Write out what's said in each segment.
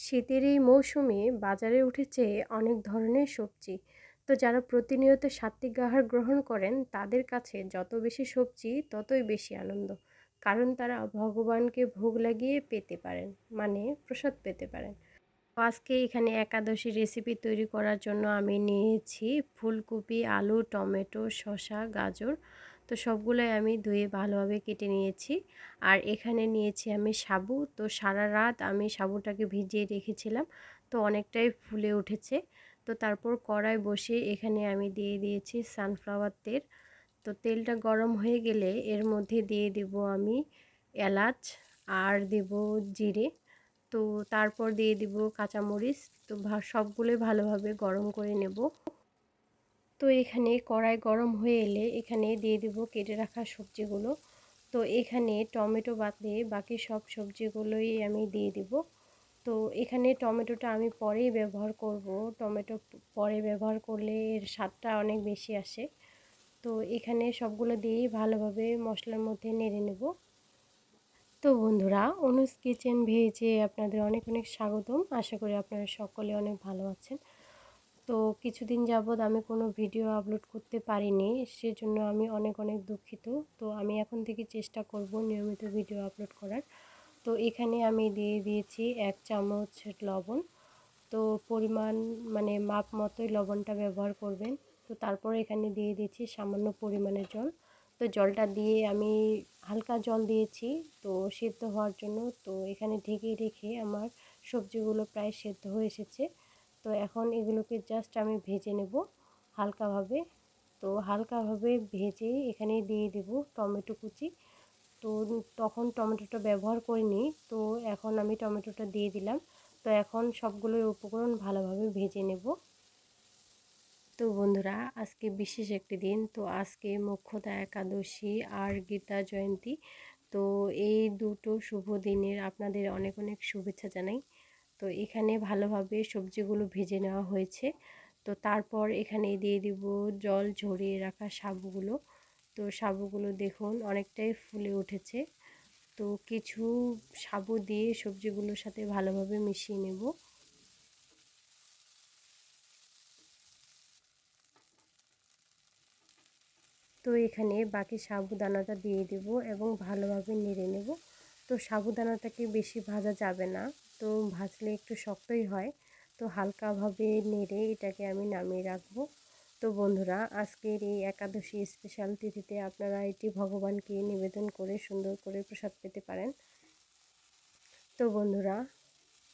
শীতের এই মৌসুমে বাজারে উঠেছে অনেক ধরনের সবজি। তো যারা প্রতিনিয়ত সাত্ত্বিক আহার গ্রহণ করেন, তাদের কাছে যত বেশি সবজি, ততই বেশি আনন্দ। কারণ তারা ভগবানকে ভোগ লাগিয়ে পেতে পারেন মানে প্রসাদ পেতে পারেন। আজকে এখানে একাদশী রেসিপি তৈরি করার জন্য আমি নিয়েছি ফুলকপি, আলু, টমেটো, শসা, গাজর। তো সবগুলোই আমি ধুয়ে ভালোভাবে কেটে নিয়েছি। আর এখানে নিয়েছি আমি সাবু। তো সারা রাত আমি সাবুটাকে ভিজিয়ে রেখেছিলাম। তো অনেকটাই ফুলে উঠেছে। তো তারপর কড়াই বসে এখানে আমি দিয়ে দিয়েছি সানফ্লাওয়ার তেল। তো তেলটা গরম হয়ে গেলে এর মধ্যে দিয়ে দেব আমি এলাচ আর দেব জিরে। তো তারপর দিয়ে দিব কাঁচামরিচ। তো সবগুলোই ভালোভাবে গরম করে নেব। তো এখানে কড়াই গরম হয়ে এলে এখানে দিয়ে দিব কেটে রাখা সবজিগুলো। তো এখানে টমেটো বাদে বাকি সব সবজিগুলোই আমি দিয়ে দিব। তো এখানে টমেটোটা আমি পরেই ব্যবহার করব। টমেটো পরে ব্যবহার করলে এর স্বাদটা অনেক বেশি আসে। তো এখানে সবগুলো দিয়েই ভালোভাবে মশলার মধ্যে নেড়ে নেব। তো বন্ধুরা, অনুজ কিচেন ভেজে আপনাদের অনেক অনেক স্বাগতম। আশা করি আপনারা সকলে অনেক ভালো আছেন। তো কিছুদিন যাবৎ আমি কোনো ভিডিও আপলোড করতে পারিনি, সেজন্য আমি অনেক অনেক দুঃখিত। তো আমি এখন থেকে চেষ্টা করব নিয়মিত ভিডিও আপলোড করার। তো এখানে আমি দিয়ে দিয়েছি এক চামচ লবণ। তো পরিমাণ মানে মাপ মতোই লবণটা ব্যবহার করবেন। তো তারপর এখানে দিয়ে দিয়েছি সামান্য পরিমাণের জল। তো জলটা দিয়ে আমি হালকা জল দিয়েছি, তো সেদ্ধ হওয়ার জন্য। তো এখানে ঢেকে রেখে আমার সবজিগুলো প্রায় সেদ্ধ হয়ে এসেছে। তো এখন এগুলোকে জাস্ট আমি ভেজে নেব হালকাভাবে। তো হালকাভাবে ভেজে এখানে দিয়ে দেব টমেটো কুচি। তো তখন টমেটোটা ব্যবহার করিনি, তো এখন আমি টমেটোটা দিয়ে দিলাম। তো এখন সবগুলোই উপকরণ ভালোভাবে ভেজে নেব। তো বন্ধুরা, আজকে বিশেষ একটি দিন। তো আজকে মুখ্যতা একাদশী আর গীতা জয়ন্তী। তো এই দুটো শুভ দিনের আপনাদের অনেক অনেক শুভেচ্ছা জানাই। তো এখানে ভালোভাবে সবজিগুলো ভেজে নেওয়া হয়েছে। তো তারপর এখানে দিয়ে দিব জল ঝরিয়ে রাখা সাবুগুলো তো সাবুগুলো দেখুন অনেকটাই ফুলে উঠেছে। তো কিছু সাবু দিয়ে সবজিগুলোর সাথে ভালোভাবে মিশিয়ে নেব। তো এখানে বাকি সাবুদানাটা দিয়ে দেব এবং ভালোভাবে নেড়ে নেব। তো সাবুদানাটাকে বেশি ভাজা যাবে না। তো ভাজলে একটু শক্তই হয়। তো হালকাভাবে নেড়ে এটাকে আমি নামিয়ে রাখব। তো বন্ধুরা, আজকের এই একাদশী স্পেশাল তিথিতে আপনারা এটি ভগবানকে নিবেদন করে সুন্দর করে প্রসাদ পেতে পারেন। তো বন্ধুরা,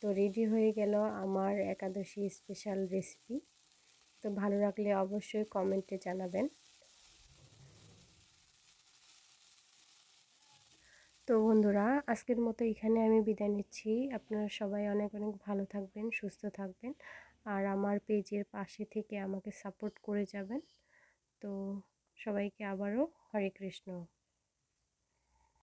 তো রেডি হয়ে গেল আমার একাদশী স্পেশাল রেসিপি তো ভালো লাগলে অবশ্যই কমেন্টে জানাবেন। তো বন্ধুরা, আজকের মতো এখানে আমি বিদায় নিচ্ছি। আপনারা সবাই অনেক অনেক ভালো থাকবেন, সুস্থ থাকবেন। আর আমার পেজের পাশে থেকে আমাকে সাপোর্ট করে যাবেন। তো সবাইকে আবারও হরে কৃষ্ণ।